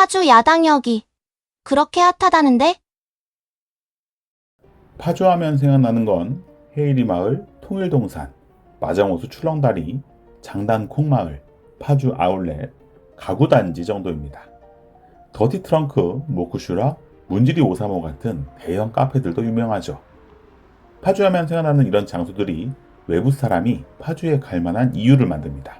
파주 야당역이 그렇게 핫하다는데? 파주하면 생각나는 건 헤이리 마을, 통일동산, 마정호수 출렁다리, 장단콩 마을, 파주 아울렛, 가구단지 정도입니다. 더티 트렁크, 모쿠슈라, 문지리 535 같은 대형 카페들도 유명하죠. 파주하면 생각나는 이런 장소들이 외부 사람이 파주에 갈 만한 이유를 만듭니다.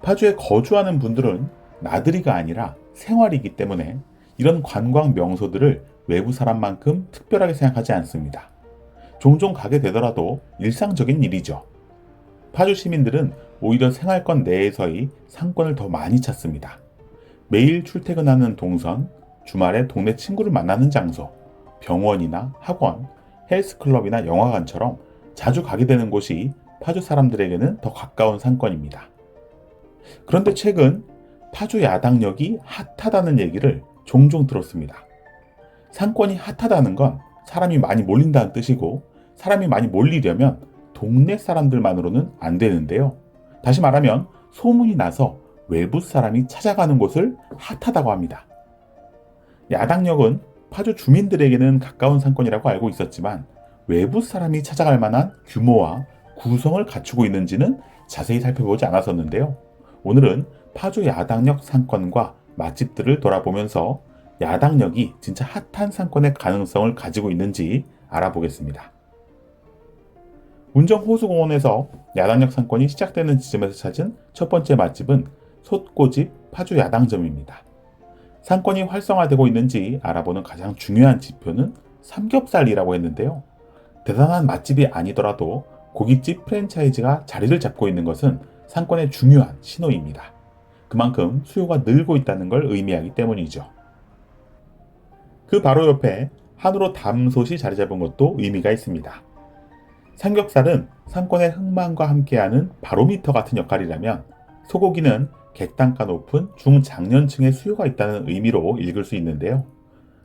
파주에 거주하는 분들은 나들이가 아니라 생활이기 때문에 이런 관광 명소들을 외부 사람만큼 특별하게 생각하지 않습니다. 종종 가게 되더라도 일상적인 일이죠. 파주 시민들은 오히려 생활권 내에서의 상권을 더 많이 찾습니다. 매일 출퇴근하는 동선, 주말에 동네 친구를 만나는 장소, 병원이나 학원, 헬스클럽이나 영화관처럼 자주 가게 되는 곳이 파주 사람들에게는 더 가까운 상권입니다. 그런데 최근 파주 야당역이 핫하다는 얘기를 종종 들었습니다. 상권이 핫하다는 건 사람이 많이 몰린다는 뜻이고 사람이 많이 몰리려면 동네 사람들만으로는 안 되는데요. 다시 말하면 소문이 나서 외부 사람이 찾아가는 곳을 핫하다고 합니다. 야당역은 파주 주민들에게는 가까운 상권이라고 알고 있었지만 외부 사람이 찾아갈 만한 규모와 구성을 갖추고 있는지는 자세히 살펴보지 않았었는데요. 오늘은 파주 야당역 상권과 맛집들을 돌아보면서 야당역이 진짜 핫한 상권의 가능성을 가지고 있는지 알아보겠습니다. 운정 호수공원에서 야당역 상권이 시작되는 지점에서 찾은 첫 번째 맛집은 솥고집 파주 야당점입니다. 상권이 활성화되고 있는지 알아보는 가장 중요한 지표는 삼겹살이라고 했는데요. 대단한 맛집이 아니더라도 고깃집 프랜차이즈가 자리를 잡고 있는 것은 상권의 중요한 신호입니다. 그만큼 수요가 늘고 있다는 걸 의미하기 때문이죠. 그 바로 옆에 한우로 담솥이 자리 잡은 것도 의미가 있습니다. 삼겹살은 상권의 흥망과 함께하는 바로미터 같은 역할이라면 소고기는 객단가 높은 중장년층의 수요가 있다는 의미로 읽을 수 있는데요.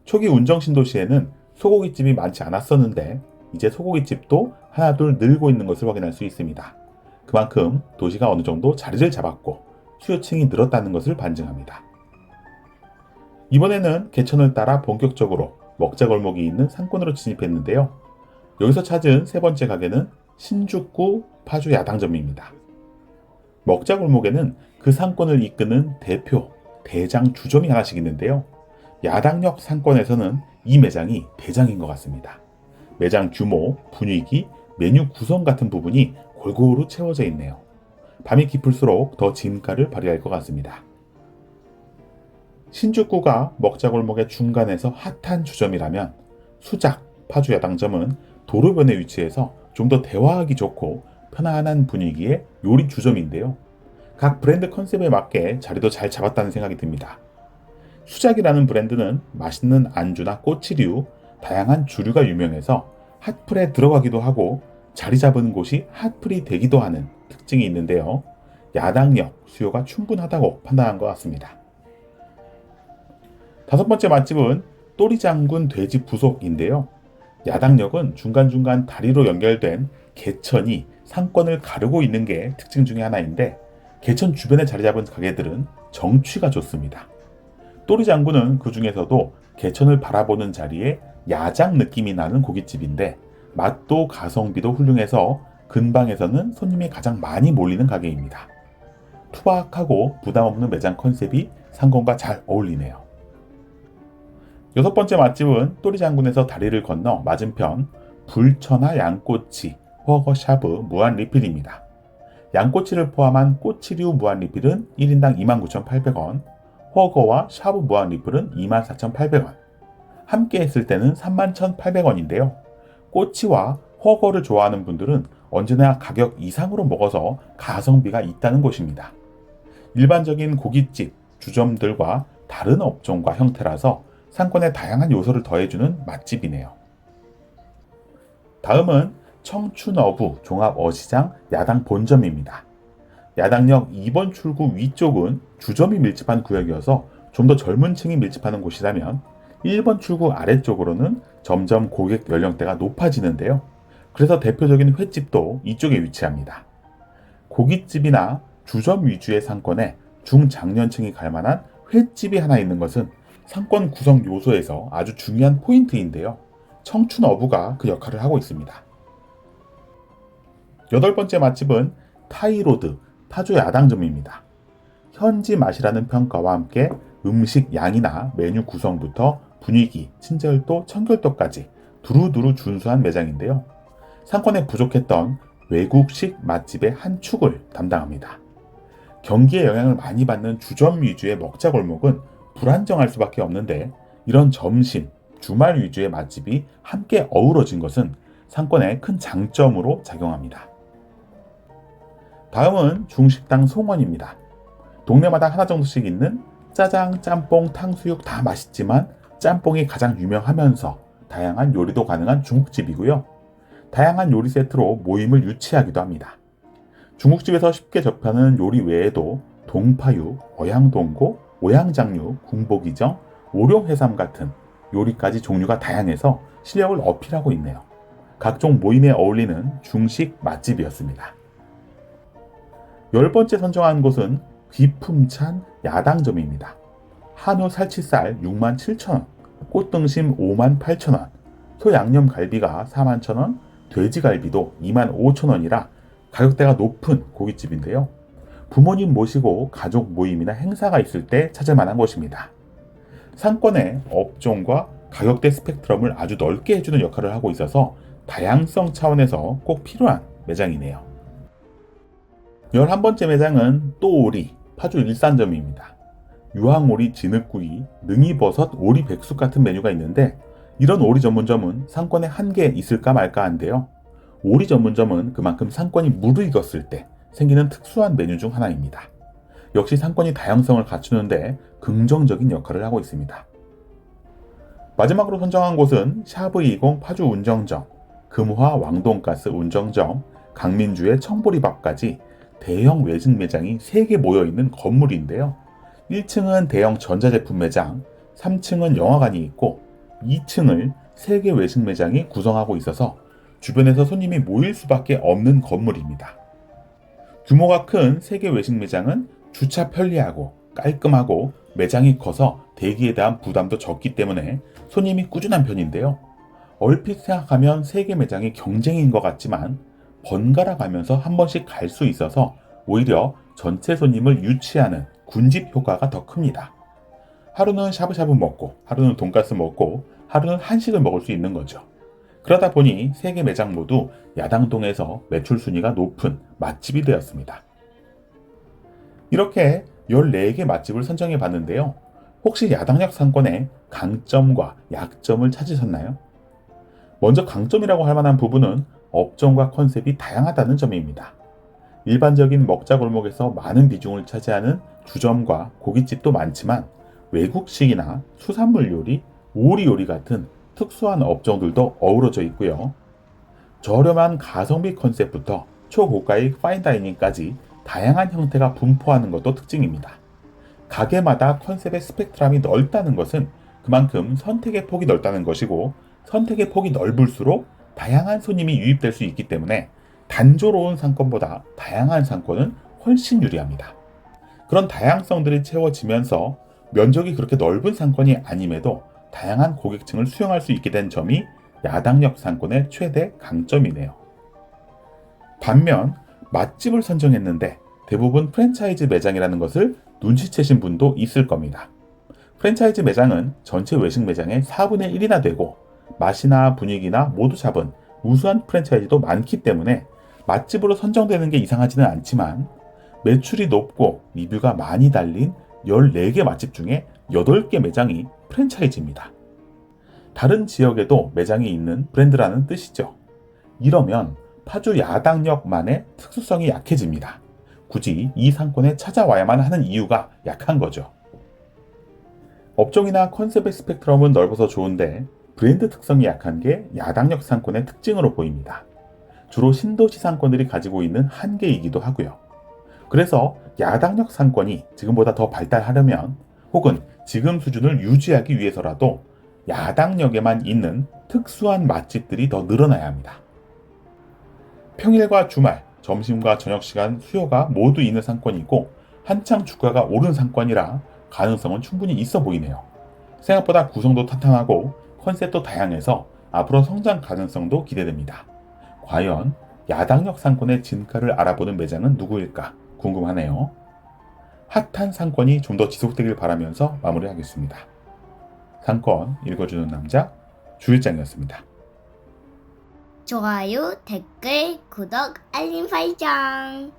초기 운정 신도시에는 소고기집이 많지 않았었는데 이제 소고기집도 하나둘 늘고 있는 것을 확인할 수 있습니다. 그만큼 도시가 어느 정도 자리를 잡았고 수요층이 늘었다는 것을 반증합니다. 이번에는 개천을 따라 본격적으로 먹자 골목이 있는 상권으로 진입했는데요. 여기서 찾은 세 번째 가게는 신죽구 파주 야당점입니다. 먹자 골목에는 그 상권을 이끄는 대표, 대장 주점이 하나씩 있는데요. 야당역 상권에서는 이 매장이 대장인 것 같습니다. 매장 규모, 분위기, 메뉴 구성 같은 부분이 골고루 채워져 있네요. 밤이 깊을수록 더 진가를 발휘할 것 같습니다. 신주구가 먹자골목의 중간에서 핫한 주점이라면 수작 파주 야당점은 도로변에 위치해서 좀 더 대화하기 좋고 편안한 분위기의 요리 주점인데요. 각 브랜드 컨셉에 맞게 자리도 잘 잡았다는 생각이 듭니다. 수작이라는 브랜드는 맛있는 안주나 꼬치류, 다양한 주류가 유명해서 핫플에 들어가기도 하고 자리 잡은 곳이 핫플이 되기도 하는 특징이 있는데요. 야당역 수요가 충분하다고 판단한 것 같습니다. 다섯 번째 맛집은 또리장군 돼지 부속인데요. 야당역은 중간중간 다리로 연결된 개천이 상권을 가르고 있는 게 특징 중에 하나인데 개천 주변에 자리 잡은 가게들은 정취가 좋습니다. 또리장군은 그 중에서도 개천을 바라보는 자리에 야장 느낌이 나는 고깃집인데 맛도 가성비도 훌륭해서 근방에서는 손님이 가장 많이 몰리는 가게입니다. 투박하고 부담 없는 매장 컨셉이 상권과 잘 어울리네요. 여섯 번째 맛집은 또리장군에서 다리를 건너 맞은편 불천하 양꼬치 허거샤브 무한 리필입니다. 양꼬치를 포함한 꼬치류 무한 리필은 1인당 29,800원, 허거와 샤브 무한 리필은 24,800원. 함께 했을 때는 31,800원인데요. 꼬치와 허거를 좋아하는 분들은 언제나 가격 이상으로 먹어서 가성비가 있다는 곳입니다. 일반적인 고깃집, 주점들과 다른 업종과 형태라서 상권에 다양한 요소를 더해주는 맛집이네요. 다음은 청춘어부 종합어시장 야당 본점입니다. 야당역 2번 출구 위쪽은 주점이 밀집한 구역이어서 좀 더 젊은 층이 밀집하는 곳이라면 1번 출구 아래쪽으로는 점점 고객 연령대가 높아지는데요. 그래서 대표적인 횟집도 이쪽에 위치합니다. 고깃집이나 주점 위주의 상권에 중장년층이 갈 만한 횟집이 하나 있는 것은 상권 구성 요소에서 아주 중요한 포인트인데요. 청춘 어부가 그 역할을 하고 있습니다. 여덟 번째 맛집은 타이로드 파주 야당점입니다. 현지 맛이라는 평가와 함께 음식 양이나 메뉴 구성부터 분위기, 친절도, 청결도까지 두루두루 준수한 매장인데요. 상권에 부족했던 외국식 맛집의 한 축을 담당합니다. 경기에 영향을 많이 받는 주점 위주의 먹자 골목은 불안정할 수밖에 없는데 이런 점심, 주말 위주의 맛집이 함께 어우러진 것은 상권의 큰 장점으로 작용합니다. 다음은 중식당 송원입니다. 동네마다 하나 정도씩 있는 짜장, 짬뽕, 탕수육 다 맛있지만 짬뽕이 가장 유명하면서 다양한 요리도 가능한 중국집이고요. 다양한 요리 세트로 모임을 유치하기도 합니다. 중국집에서 쉽게 접하는 요리 외에도 동파육, 어양동고, 오양장류, 궁보기정, 오룡해삼 같은 요리까지 종류가 다양해서 실력을 어필하고 있네요. 각종 모임에 어울리는 중식 맛집이었습니다. 열 번째 선정한 곳은 귀품찬 야당점입니다. 한우 살치살 6만 7천원, 꽃등심 5만 8천원, 소 양념 갈비가 4만 1천원, 돼지갈비도 2만 5천원이라 가격대가 높은 고깃집인데요. 부모님 모시고 가족 모임이나 행사가 있을 때 찾을 만한 곳입니다. 상권의 업종과 가격대 스펙트럼을 아주 넓게 해주는 역할을 하고 있어서 다양성 차원에서 꼭 필요한 매장이네요. 11번째 매장은 또오리 파주 일산점입니다. 유황오리 진흙구이, 능이버섯, 오리 백숙 같은 메뉴가 있는데 이런 오리 전문점은 상권에 한개 있을까 말까 한데요. 오리 전문점은 그만큼 상권이 무르익었을 때 생기는 특수한 메뉴 중 하나입니다. 역시 상권이 다양성을 갖추는데 긍정적인 역할을 하고 있습니다. 마지막으로 선정한 곳은 샤브20 파주 운정점, 금화 왕돈가스 운정점, 강민주의 청보리밥까지 대형 외식 매장이 3개 모여있는 건물인데요. 1층은 대형 전자제품 매장, 3층은 영화관이 있고 2층을 3개 외식 매장이 구성하고 있어서 주변에서 손님이 모일 수밖에 없는 건물입니다. 규모가 큰 3개 외식 매장은 주차 편리하고 깔끔하고 매장이 커서 대기에 대한 부담도 적기 때문에 손님이 꾸준한 편인데요. 얼핏 생각하면 3개 매장이 경쟁인 것 같지만 번갈아 가면서 한 번씩 갈 수 있어서 오히려 전체 손님을 유치하는 군집 효과가 더 큽니다. 하루는 샤브샤브 먹고, 하루는 돈가스 먹고, 하루는 한식을 먹을 수 있는 거죠. 그러다 보니 세 개 매장 모두 야당동에서 매출 순위가 높은 맛집이 되었습니다. 이렇게 14개 맛집을 선정해 봤는데요. 혹시 야당역 상권의 강점과 약점을 찾으셨나요? 먼저 강점이라고 할 만한 부분은 업종과 컨셉이 다양하다는 점입니다. 일반적인 먹자 골목에서 많은 비중을 차지하는 주점과 고깃집도 많지만 외국식이나 수산물 요리, 오리 요리 같은 특수한 업종들도 어우러져 있고요. 저렴한 가성비 컨셉부터 초고가의 파인다이닝까지 다양한 형태가 분포하는 것도 특징입니다. 가게마다 컨셉의 스펙트럼이 넓다는 것은 그만큼 선택의 폭이 넓다는 것이고 선택의 폭이 넓을수록 다양한 손님이 유입될 수 있기 때문에 단조로운 상권보다 다양한 상권은 훨씬 유리합니다. 그런 다양성들이 채워지면서 면적이 그렇게 넓은 상권이 아님에도 다양한 고객층을 수용할 수 있게 된 점이 야당역 상권의 최대 강점이네요. 반면 맛집을 선정했는데 대부분 프랜차이즈 매장이라는 것을 눈치채신 분도 있을 겁니다. 프랜차이즈 매장은 전체 외식 매장의 4분의 1이나 되고 맛이나 분위기나 모두 잡은 우수한 프랜차이즈도 많기 때문에 맛집으로 선정되는 게 이상하지는 않지만 매출이 높고 리뷰가 많이 달린 14개 맛집 중에 8개 매장이 프랜차이즈입니다. 다른 지역에도 매장이 있는 브랜드라는 뜻이죠. 이러면 파주 야당역만의 특수성이 약해집니다. 굳이 이 상권에 찾아와야만 하는 이유가 약한 거죠. 업종이나 컨셉의 스펙트럼은 넓어서 좋은데 브랜드 특성이 약한 게 야당역 상권의 특징으로 보입니다. 주로 신도시 상권들이 가지고 있는 한계이기도 하고요. 그래서 야당역 상권이 지금보다 더 발달하려면 혹은 지금 수준을 유지하기 위해서라도 야당역에만 있는 특수한 맛집들이 더 늘어나야 합니다. 평일과 주말, 점심과 저녁 시간 수요가 모두 있는 상권이고 한창 주가가 오른 상권이라 가능성은 충분히 있어 보이네요. 생각보다 구성도 탄탄하고 컨셉도 다양해서 앞으로 성장 가능성도 기대됩니다. 과연 야당역 상권의 진가를 알아보는 매장은 누구일까 궁금하네요. 핫한 상권이 좀 더 지속되길 바라면서 마무리하겠습니다. 상권 읽어주는 남자 주일장이었습니다. 좋아요, 댓글, 구독, 알림 설정.